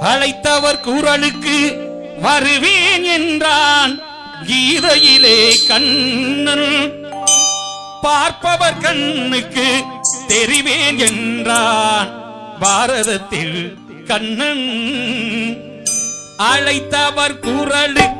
அழைத்தவர் குரலுக்கு வருவேன் என்றான். கீதையிலே கண்ணன். பார்ப்பவர் கண்ணுக்கு தெரிவேன் என்றான். பாரதத்தில் கண்ணன். அழைத்தவர் குரலுக்கு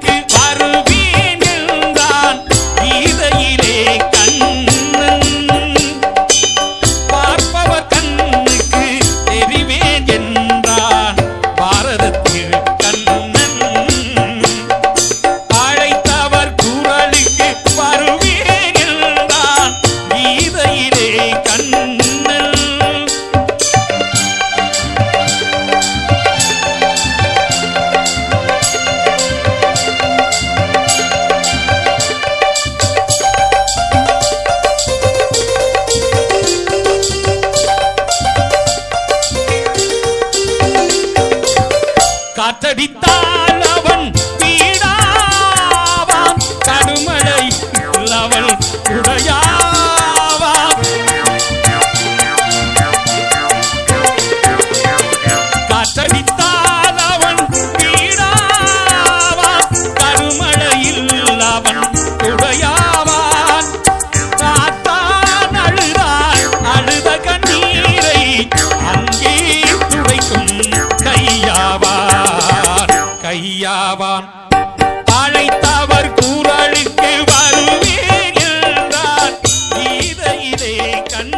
காற்றடித்தால் அவன் வீடாவான் கடுமழை அவள் உடையா என்றாவான் அழைத்தவர் கூறழுக்கு வருவேன் என்றான் கீதையிலே கண்